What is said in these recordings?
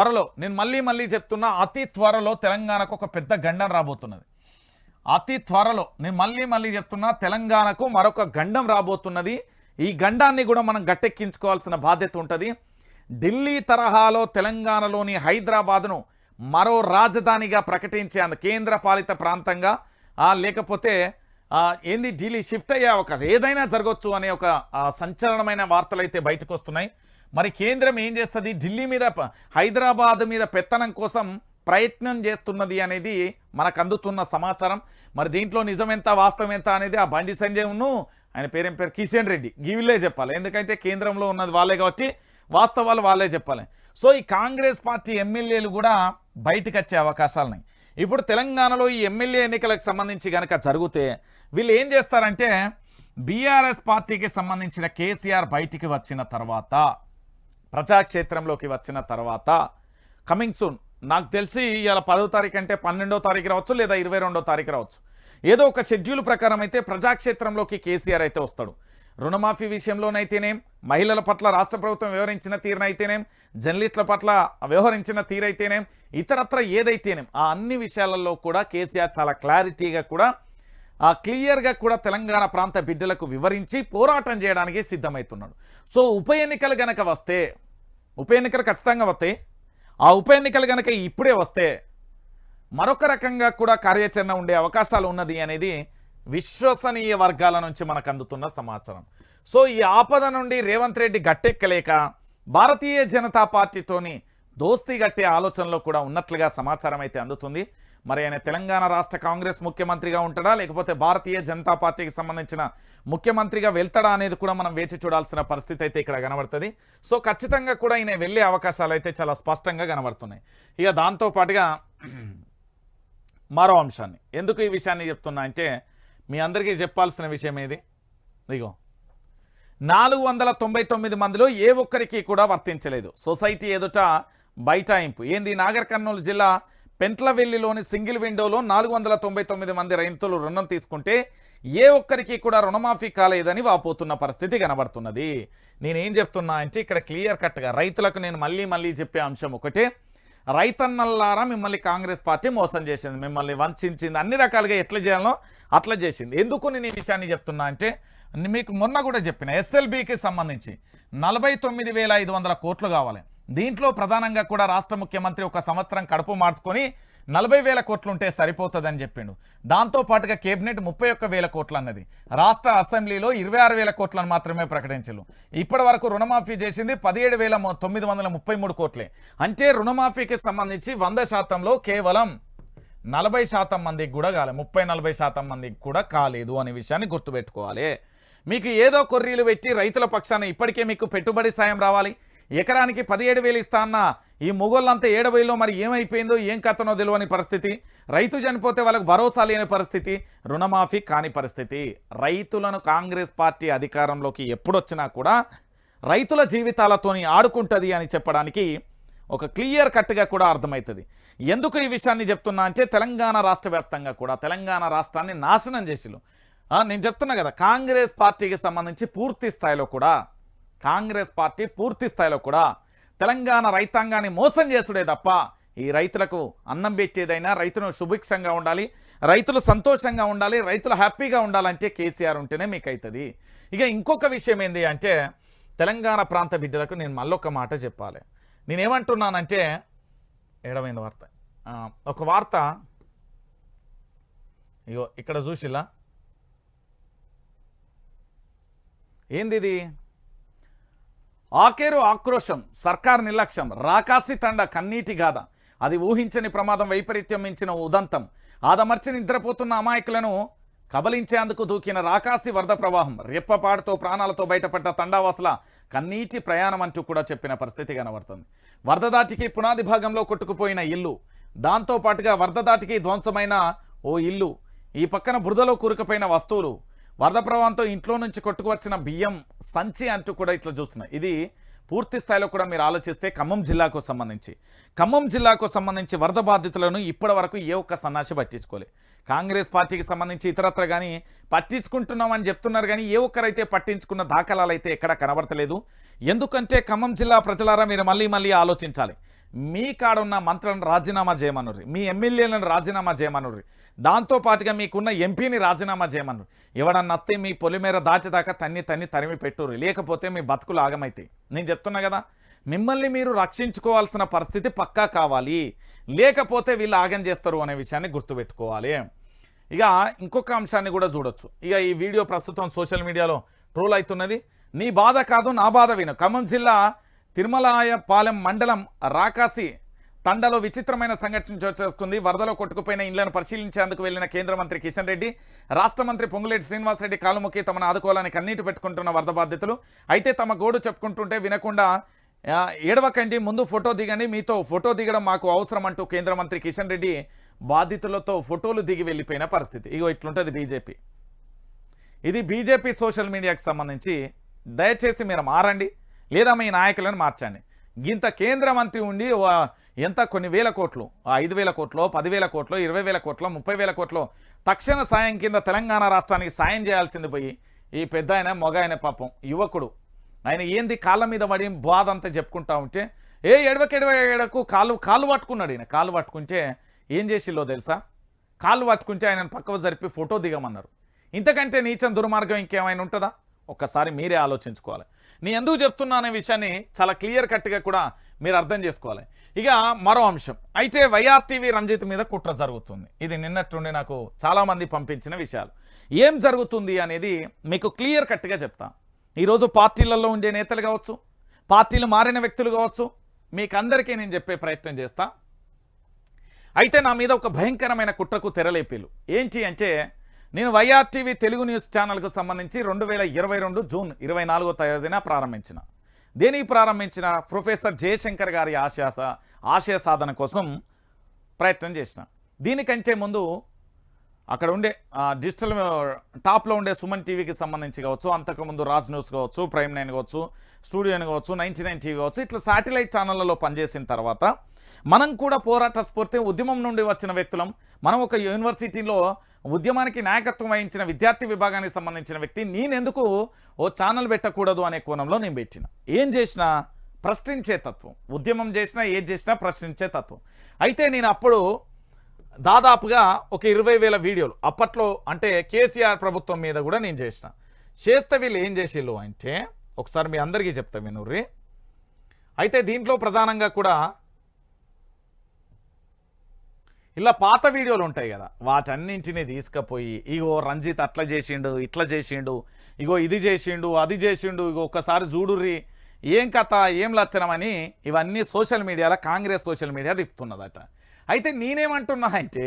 త్వరలో నేను మళ్ళీ మళ్ళీ చెప్తున్నా అతి త్వరలో తెలంగాణకు ఒక పెద్ద గండం రాబోతున్నది. అతి త్వరలో నేను మళ్ళీ మళ్ళీ చెప్తున్నా తెలంగాణకు మరొక గండం రాబోతున్నది. ఈ గండాన్ని కూడా మనం గట్టెక్కించుకోవాల్సిన బాధ్యత ఉంటుంది. ఢిల్లీ తరహాలో తెలంగాణలోని హైదరాబాద్ను మరో రాజధానిగా ప్రకటించే అంత కేంద్ర పాలిత ప్రాంతంగా లేకపోతే ఏంది ఢిల్లీ షిఫ్ట్ అయ్యే అవకాశం ఏదైనా జరగవచ్చు అనే ఒక సంచలనమైన వార్తలు అయితే బయటకు వస్తున్నాయి మరి కేంద్రం ఏం చేస్తుంది? ఢిల్లీ మీద హైదరాబాద్ మీద పెత్తనం కోసం ప్రయత్నం చేస్తున్నది అనేది మనకు అందుతున్న సమాచారం. మరి దీంట్లో నిజం ఎంత వాస్తవం ఎంత అనేది ఆ బండి సంజయ్ను ఆయన పేరేం పేరు? కిషన్ రెడ్డి. వీళ్ళే చెప్పాలి. ఎందుకంటే కేంద్రంలో ఉన్నది వాళ్ళే కాబట్టి వాస్తవాలు వాళ్ళే చెప్పాలి. సో ఈ కాంగ్రెస్ పార్టీ ఎమ్మెల్యేలు కూడా బయటకు వచ్చే అవకాశాలున్నాయి ఇప్పుడు తెలంగాణలో ఈ ఎమ్మెల్యే ఎన్నికలకు సంబంధించి కనుక జరిగితే వీళ్ళు ఏం చేస్తారంటే బీఆర్ఎస్ పార్టీకి సంబంధించిన కేసీఆర్ బయటికి వచ్చిన తర్వాత ప్రజాక్షేత్రంలోకి వచ్చిన తర్వాత కమింగ్ సూన్ నాకు తెలిసి ఇవాళ పదో తారీఖు అంటే పన్నెండో తారీఖు రావచ్చు లేదా ఇరవై రెండో తారీఖు రావచ్చు. ఏదో ఒక షెడ్యూల్ ప్రకారం అయితే ప్రజాక్షేత్రంలోకి కేసీఆర్ అయితే వస్తాడు. రుణమాఫీ విషయంలోనైతేనేం మహిళల పట్ల రాష్ట్ర ప్రభుత్వం వ్యవహరించిన తీరునైతేనేం జర్నలిస్టుల పట్ల వ్యవహరించిన తీరైతేనేం ఇతరత్ర ఏదైతేనేం ఆ అన్ని విషయాలలో కూడా కేసీఆర్ చాలా క్లారిటీగా కూడా క్లియర్గా కూడా తెలంగాణ ప్రాంత బిడ్డలకు వివరించి పోరాటం చేయడానికి సిద్ధమవుతున్నాడు సో ఉప ఎన్నికలు గనక వస్తే ఉప ఎన్నికలు ఖచ్చితంగా వస్తాయి. ఆ ఉప ఎన్నికలు గనక ఇప్పుడే వస్తే మరొక రకంగా కూడా కార్యాచరణ ఉండే అవకాశాలు ఉన్నది అనేది విశ్వసనీయ వర్గాల నుంచి మనకు అందుతున్న సమాచారం. సో ఈ ఆపద నుండి రేవంత్ రెడ్డి గట్టెక్కలేక భారతీయ జనతా పార్టీతోని దోస్తీ గట్టే ఆలోచనలో కూడా ఉన్నట్లుగా సమాచారం అయితే అందుతుంది. మరి ఆయన తెలంగాణ రాష్ట్ర కాంగ్రెస్ ముఖ్యమంత్రిగా ఉంటాడా? లేకపోతే భారతీయ జనతా పార్టీకి సంబంధించిన ముఖ్యమంత్రిగా వెళ్తాడా అనేది కూడా మనం వేచి చూడాల్సిన పరిస్థితి అయితే ఇక్కడ కనబడుతుంది. సో ఖచ్చితంగా కూడా ఈయన వెళ్ళే అవకాశాలు అయితే చాలా స్పష్టంగా కనబడుతున్నాయి. ఇక దాంతో పాటుగా మరో అంశాన్ని. ఎందుకు ఈ విషయాన్ని చెప్తున్నా అంటే మీ అందరికీ చెప్పాల్సిన విషయం ఏది? ఇగో నాలుగు వందల తొంభై తొమ్మిది మందిలో ఏ ఒక్కరికి కూడా వర్తించలేదు. సొసైటీ ఎదుట బైటాయింపు ఏంది? నాగర్ కర్నూలు జిల్లా పెంట్లవెల్లిలోని సింగిల్ విండోలో నాలుగు వందల తొంభై తొమ్మిది మంది రైతులు రుణం తీసుకుంటే ఏ ఒక్కరికి కూడా రుణమాఫీ కాలేదని వాపోతున్న పరిస్థితి కనబడుతున్నది. నేనేం చెప్తున్నా అంటే ఇక్కడ క్లియర్ కట్గా రైతులకు నేను మళ్ళీ మళ్ళీ చెప్పే అంశం ఒకటే. రైతన్నల్లారా మిమ్మల్ని కాంగ్రెస్ పార్టీ మోసం చేసింది మిమ్మల్ని వంచింది అన్ని రకాలుగా ఎట్లా చేయాలో అట్లా చేసింది. ఎందుకు నేను ఈ విషయాన్ని చెప్తున్నా అంటే మీకు మొన్న కూడా చెప్పిన ఎస్ఎల్బికి సంబంధించి నలభై తొమ్మిది వేల ఐదు వందల కోట్లు కావాలి. దీంట్లో ప్రధానంగా కూడా రాష్ట్ర ముఖ్యమంత్రి ఒక సంవత్సరం కడుపు మార్చుకొని నలభై వేల కోట్లు ఉంటే సరిపోతుందని చెప్పిండు. దాంతో పాటుగా కేబినెట్ ముప్పై ఒక్క వేల కోట్లు అన్నది రాష్ట్ర అసెంబ్లీలో ఇరవై ఆరు వేల కోట్లను మాత్రమే ప్రకటించలు ఇప్పటి వరకు రుణమాఫీ చేసింది పదిహేడు వేల తొమ్మిది వందల ముప్పై మూడు కోట్లే. అంటే రుణమాఫీకి సంబంధించి వంద శాతంలో కేవలం నలభై శాతం మందికి కూడా కాలే ముప్పై నలభై శాతం మందికి కూడా కాలేదు అనే విషయాన్ని గుర్తుపెట్టుకోవాలి. మీకు ఏదో కొర్రీలు పెట్టి రైతుల పక్షాన ఇప్పటికే మీకు పెట్టుబడి సాయం రావాలి. ఎకరానికి పదిహేడు వేలు ఇస్తా అన్న. ఈ మొగోళ్ళంతా ఏడవైలో మరి ఏమైపోయిందో ఏం కథనో తెలియని పరిస్థితి. రైతు చనిపోతే వాళ్ళకు భరోసా లేని పరిస్థితి రుణమాఫీ కాని పరిస్థితి. రైతులను కాంగ్రెస్ పార్టీ అధికారంలోకి ఎప్పుడొచ్చినా కూడా రైతుల జీవితాలతోని ఆడుకుంటుంది అని చెప్పడానికి ఒక క్లియర్ కట్గా కూడా అర్థమవుతుంది ఎందుకు ఈ విషయాన్ని చెప్తున్నా అంటే తెలంగాణ రాష్ట్ర వ్యాప్తంగా కూడా తెలంగాణ రాష్ట్రాన్ని నాశనం చేసిలు నేను చెప్తున్నా కదా కాంగ్రెస్ పార్టీకి సంబంధించి పూర్తి స్థాయిలో కూడా కాంగ్రెస్ పార్టీ పూర్తి స్థాయిలో కూడా తెలంగాణ రైతాంగాన్ని మోసం చేసుడే తప్ప ఈ రైతులకు అన్నం పెట్టేదైనా రైతును సుభిక్షంగా ఉండాలి రైతులు సంతోషంగా ఉండాలి రైతులు హ్యాపీగా ఉండాలంటే కేసీఆర్ ఉంటేనే మీకు అవుతుంది ఇక ఇంకొక విషయం ఏంటి అంటే తెలంగాణ ప్రాంత బిడ్డలకు నేను మళ్ళొక మాట చెప్పాలి. నేనేమంటున్నానంటే ఏడవైన వార్త. ఒక వార్త. ఇగో ఇక్కడ చూసిలా. ఏంది ఇది ఆకేరు ఆక్రోశం సర్కార్ నిర్లక్ష్యం రాకాసి తండ కన్నీటి గాథ. అది ఊహించని ప్రమాదం వైపరీత్యం మించిన ఉదంతం. ఆదమర్చి నిద్రపోతున్న అమాయకులను కబలించేందుకు దూకిన రాకాసి వరద ప్రవాహం. రెప్పపాటుతో ప్రాణాలతో బయటపడ్డ తండావాసుల కన్నీటి ప్రయాణం అంటూ కూడా చెప్పిన పరిస్థితి కనబడుతుంది. వరద దాటికి పునాది భాగంలో కొట్టుకుపోయిన ఇల్లు. దాంతో పాటుగా వరద దాటికి ధ్వంసమైన ఓ ఇల్లు. ఈ పక్కన బురదలో కూరుకుపోయిన వస్తువులు. వరద ప్రవాహంతో ఇంట్లో నుంచి కొట్టుకువచ్చిన బియ్యం సంచి అంటూ కూడా ఇట్లా చూస్తున్నాయి. ఇది పూర్తి స్థాయిలో కూడా మీరు ఆలోచిస్తే ఖమ్మం జిల్లాకు సంబంధించి. ఖమ్మం జిల్లాకు సంబంధించి వరద బాధితులను ఇప్పటి వరకు ఏ ఒక్క సన్నాసి పట్టించుకోలే. కాంగ్రెస్ పార్టీకి సంబంధించి ఇతరత్ర కానీ పట్టించుకుంటున్నామని చెప్తున్నారు కానీ ఏ ఒక్కరైతే పట్టించుకున్న దాఖలాలు అయితే ఎక్కడా కనబడతలేదు. ఎందుకంటే ఖమ్మం జిల్లా ప్రజలారా మీరు మళ్ళీ మళ్ళీ ఆలోచించాలి. మీ కాడున్న మంత్రులను రాజీనామా చేయమనుర్రి. మీ ఎమ్మెల్యేలను రాజీనామా చేయమనుర్రి. దాంతో పాటుగా మీకున్న ఎంపీని రాజీనామా చేయమను ఎవడన్నా వస్తే మీ పొలిమేర దాటిదాకా తన్ని తన్ని తరిమి పెట్టుర్రి. లేకపోతే మీ బతుకులు ఆగమైతాయి. నేను చెప్తున్నా కదా మిమ్మల్ని మీరు రక్షించుకోవాల్సిన పరిస్థితి పక్కా కావాలి. లేకపోతే వీళ్ళు ఆగం చేస్తారు అనే విషయాన్ని గుర్తుపెట్టుకోవాలి. ఇక ఇంకొక అంశాన్ని కూడా చూడొచ్చు. ఇక ఈ వీడియో ప్రస్తుతం సోషల్ మీడియాలో ట్రోల్ అవుతున్నది. నీ బాధ కాదు నా బాధ విను. ఖమ్మం జిల్లా తిరుమలాయపాలెం మండలం రాకాసి తండలో విచిత్రమైన సంఘటన చోచేసుకుంది వరదలో కొట్టుకుపోయిన ఇండ్లను పరిశీలించేందుకు వెళ్ళిన కేంద్ర మంత్రి కిషన్ రెడ్డి రాష్ట్ర మంత్రి పొంగులేటి శ్రీనివాసరెడ్డి కాలుముఖి తమను ఆదుకోవాలని కన్నీటి పెట్టుకుంటున్న వరద బాధితులు. అయితే తమ గోడు చెప్పుకుంటుంటే వినకుండా ఏడవకండి ముందు ఫోటో దిగండి మీతో ఫోటో దిగడం మాకు అవసరం అంటూ కేంద్ర మంత్రి కిషన్ రెడ్డి బాధితులతో ఫోటోలు దిగి వెళ్ళిపోయిన పరిస్థితి. ఇగో ఇట్లుంటుంది బీజేపీ. ఇది బీజేపీ సోషల్ మీడియాకి సంబంధించి దయచేసి మీరు మారండి. లేదా మీ నాయకులను మార్చండి. ఇంత కేంద్ర మంత్రి ఉండి ఎంత కొన్ని వేల కోట్లు ఐదు వేల కోట్లు పదివేల కోట్లు ఇరవై వేల కోట్లు ముప్పై వేల కోట్లు తక్షణ సాయం కింద తెలంగాణ రాష్ట్రానికి సాయం చేయాల్సింది పోయి ఈ పెద్ద ఆయన మొగ ఆయన పాపం యువకుడు. ఆయన ఏంది కాళ్ళ మీద పడి బాధ అంతా చెప్పుకుంటా ఉంటే ఏ ఎడవకెడవకు ఎడవ కాలు కాలు పట్టుకున్నాడు ఈయన. కాలు పట్టుకుంటే ఏం చేసిల్లో తెలుసా? కాలు పట్టుకుంటే ఆయనను పక్కకు జరిపి ఫోటో దిగమన్నారు. ఇంతకంటే నీచం దుర్మార్గం ఇంకేమైనా ఉంటుందా? ఒక్కసారి మీరే ఆలోచించుకోవాలి. నేను ఎందుకు చెప్తున్నా అనే విషయాన్ని చాలా క్లియర్ కట్గా కూడా మీరు అర్థం చేసుకోవాలి. ఇక మరో అంశం. అయితే వైఆర్టీవీ రంజిత్ మీద కుట్ర జరుగుతుంది. ఇది నిన్నట్టుండి నాకు చాలామంది పంపించిన విషయాలు. ఏం జరుగుతుంది అనేది మీకు క్లియర్ కట్గా చెప్తా. ఈరోజు పార్టీలలో ఉండే నేతలు కావచ్చు పార్టీలు మారిన వ్యక్తులు కావచ్చు మీకు అందరికీ నేను చెప్పే ప్రయత్నం చేస్తా. అయితే నా మీద ఒక భయంకరమైన కుట్రకు తెరలేపీలు. ఏంటి అంటే నేను వైఆర్టీవీ తెలుగు న్యూస్ ఛానల్కు సంబంధించి రెండు వేల ఇరవై రెండు జూన్ ఇరవై నాలుగో తేదీన ప్రారంభించిన. దేనికి ప్రారంభించిన? ప్రొఫెసర్ జయశంకర్ గారి ఆశయాస ఆశయ సాధన కోసం ప్రయత్నం చేసిన. దీనికంటే ముందు అక్కడ ఉండే డిజిటల్ టాప్లో ఉండే సుమన్ టీవీకి సంబంధించి కావచ్చు అంతకుముందు రాజ్ న్యూస్ కావచ్చు ప్రైమ్ నైన్ కావచ్చు స్టూడియో కావచ్చు నైన్టీ నైన్ టీవీ కావచ్చు ఇట్లా శాటిలైట్ ఛానళ్ళలో పనిచేసిన తర్వాత మనం కూడా పోరాట స్ఫూర్తి ఉద్యమం నుండి వచ్చిన వ్యక్తులం మనం ఒక యూనివర్సిటీలో ఉద్యమానికి నాయకత్వం వహించిన విద్యార్థి విభాగానికి సంబంధించిన వ్యక్తి నేనెందుకు ఓ ఛానల్ పెట్టకూడదు అనే కోణంలో నేను పెట్టిన. ఏం చేసినా ప్రశ్నించే తత్వం ఉద్యమం చేసినా ఏది చేసినా ప్రశ్నించే తత్వం. అయితే నేను అప్పుడు దాదాపుగా ఒక ఇరవై వేల వీడియోలు. అప్పట్లో అంటే కేసీఆర్ ప్రభుత్వం మీద కూడా నేను చేసిన. చేస్తే వీళ్ళు ఏం చేసేళ్ళు అంటే ఒకసారి మీ అందరికీ చెప్తా వినూర్రి. అయితే దీంట్లో ప్రధానంగా కూడా ఇలా పాత వీడియోలు ఉంటాయి కదా వాటన్నింటినీ తీసుకుపోయి ఇగో రంజిత్ అట్లా చేసిండు ఇట్లా చేసిండు ఇగో ఇది చేసిండు అది చేసిండు ఇగో ఒక్కసారి చూడుర్రి ఏం కథ ఏం లచ్చనమని ఇవన్నీ సోషల్ మీడియాలో కాంగ్రెస్ సోషల్ మీడియా తిప్పుతున్నదట. అయితే నేనేమంటున్నా అంటే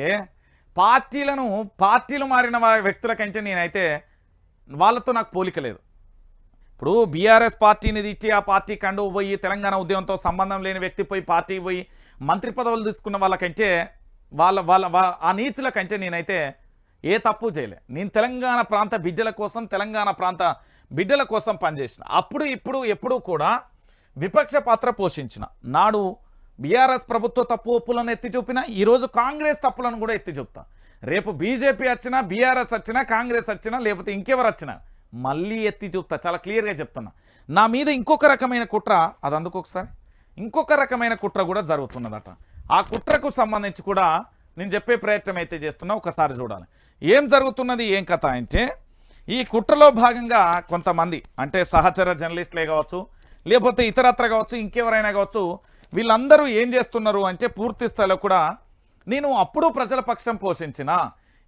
పార్టీలను పార్టీలు మారిన వ్యక్తుల కంటే నేనైతే వాళ్ళతో నాకు పోలిక లేదు. ఇప్పుడు బీఆర్ఎస్ పార్టీని తిట్టి ఆ పార్టీ కండు పోయి తెలంగాణ ఉద్యమంతో సంబంధం లేని వ్యక్తి పోయి పార్టీ పోయి మంత్రి పదవులు తీసుకున్న వాళ్ళకంటే వాళ్ళ వాళ్ళ ఆ నీచుల కంటే నేనైతే ఏ తప్పు చేయలే. నేను తెలంగాణ ప్రాంత బిడ్డల కోసం తెలంగాణ ప్రాంత బిడ్డల కోసం పనిచేసిన. అప్పుడు ఇప్పుడు ఎప్పుడూ కూడా విపక్ష పాత్ర పోషించిన. నాడు బీఆర్ఎస్ ప్రభుత్వ తప్పు ఒప్పులను ఎత్తి చూపినా ఈరోజు కాంగ్రెస్ తప్పులను కూడా ఎత్తి చూపుతా. రేపు బీజేపీ వచ్చినా బీఆర్ఎస్ వచ్చినా కాంగ్రెస్ వచ్చినా లేకపోతే ఇంకెవరు వచ్చినా మళ్ళీ ఎత్తి చూపుతా. చాలా క్లియర్గా చెప్తున్నా. నా మీద ఇంకొక రకమైన కుట్ర అది అందుకొకసారి ఇంకొక రకమైన కుట్ర కూడా జరుగుతున్నదట. ఆ కుట్రకు సంబంధించి కూడా నేను చెప్పే ప్రయత్నం అయితే చేస్తున్నా. ఒకసారి చూడాలి. ఏం జరుగుతున్నది ఏం కథ అంటే ఈ కుట్రలో భాగంగా కొంతమంది అంటే సహచర జర్నలిస్టులే కావచ్చు లేకపోతే ఇతరత్ర కావచ్చు ఇంకెవరైనా కావచ్చు వీళ్ళందరూ ఏం చేస్తున్నారు అంటే పూర్తి స్థాయిలో కూడా నేను అప్పుడు ప్రజల పక్షం పోషించిన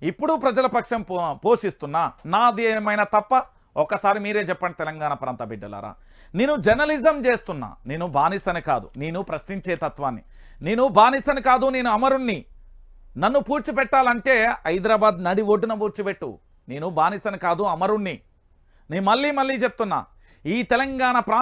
ఇప్పుడు ప్రజల పక్షం పో పోషిస్తున్నా నాది ఏమైనా తప్ప ఒకసారి మీరే చెప్పండి తెలంగాణ ప్రాంత బిడ్డలారా. నేను జర్నలిజం చేస్తున్నా నేను బానిసని కాదు నేను ప్రశ్నించే తత్వాన్ని. నేను బానిసని కాదు నేను అమరుణ్ణి. నన్ను పూడ్చిపెట్టాలంటే హైదరాబాద్ నడి ఒడ్డున పూడ్చిపెట్టు. నేను బానిసని కాదు అమరుణ్ణి. నేను మళ్ళీ మళ్ళీ చెప్తున్నా ఈ తెలంగాణ ప్రాంత